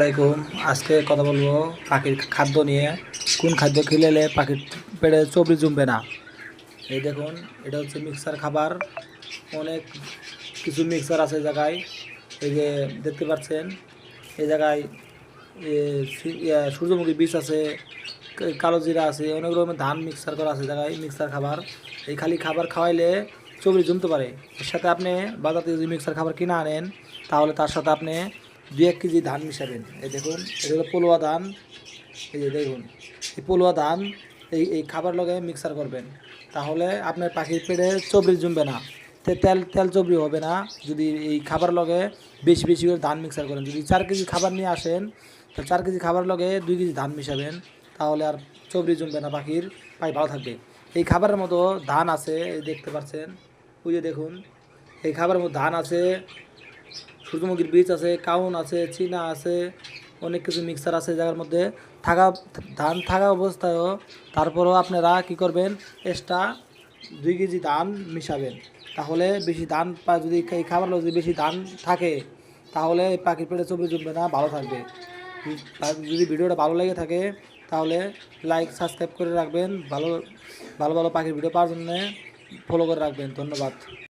আসসালামাইকুম আজকে কথা বলব পাখির খাদ্য নিয়ে। কোন খাদ্য খেলে পাখির পেটে চবড়ি জমবে না? এই দেখুন, এটা হচ্ছে মিক্সার খাবার। অনেক কিছু মিক্সার আছে জায়গায়। এই যে দেখতে পাচ্ছেন, এই জায়গায় সূর্যমুখী বীজ আছে কালো জিরা আছে, অনেক রকমের ধান মিক্সার করা আছে জায়গায়, মিক্সার খাবার। এই খালি খাবার খাওয়াইলে চবড়ি জমতে পারে। এর সাথে আপনি বাজার থেকে যদি মিক্সার খাবার কিনে আনেন, তাহলে তার সাথে আপনি দুই এক কেজি ধান মিশাবেন। এই দেখুন, এটা হলো পলুয়া ধান। এই যে দেখুন, এই পলুয়া ধান, এই এই খাবার লগে মিক্সার করবেন। তাহলে আপনার পাখির পেটে চবড়ি জমবে না। তেল তেল চবড়ি হবে না। যদি এই খাবার লগে বেশি বেশি করে ধান মিক্সার করেন। যদি চার কেজি খাবার নিয়ে আসেন তো চার কেজি খাবার লগে দুই কেজি ধান মিশাবেন। তাহলে আর চবড়ি জমবে না পাখির, পাখি ভালো থাকবে। এই খাবারের মতো ধান আছে, এই দেখতে পাচ্ছেন। ওই যে দেখুন, এই খাবারের মতো ধান আছে। সূর্যমুখীর বীজ আছে, কাউন আছে, চীনা আছে, অনেক কিছু মিক্সার আছে জায়গার মধ্যে। থাকা, ধান থাকা অবস্থায়ও তারপরেও আপনারা কি করবেন? এক্সট্রা দুই কেজি ধান মিশাবেন। তাহলে বেশি ধান যদি এই খাবার যদি বেশি ধান থাকে, তাহলে পাখির পেটে চবড়ি জমবে না, ভালো থাকবে। যদি ভিডিওটা ভালো লেগে থাকে, তাহলে লাইক সাবস্ক্রাইব করে রাখবেন। ভালো ভালো ভালো পাখির ভিডিও পাওয়ার জন্য ফলো করে রাখবেন। ধন্যবাদ।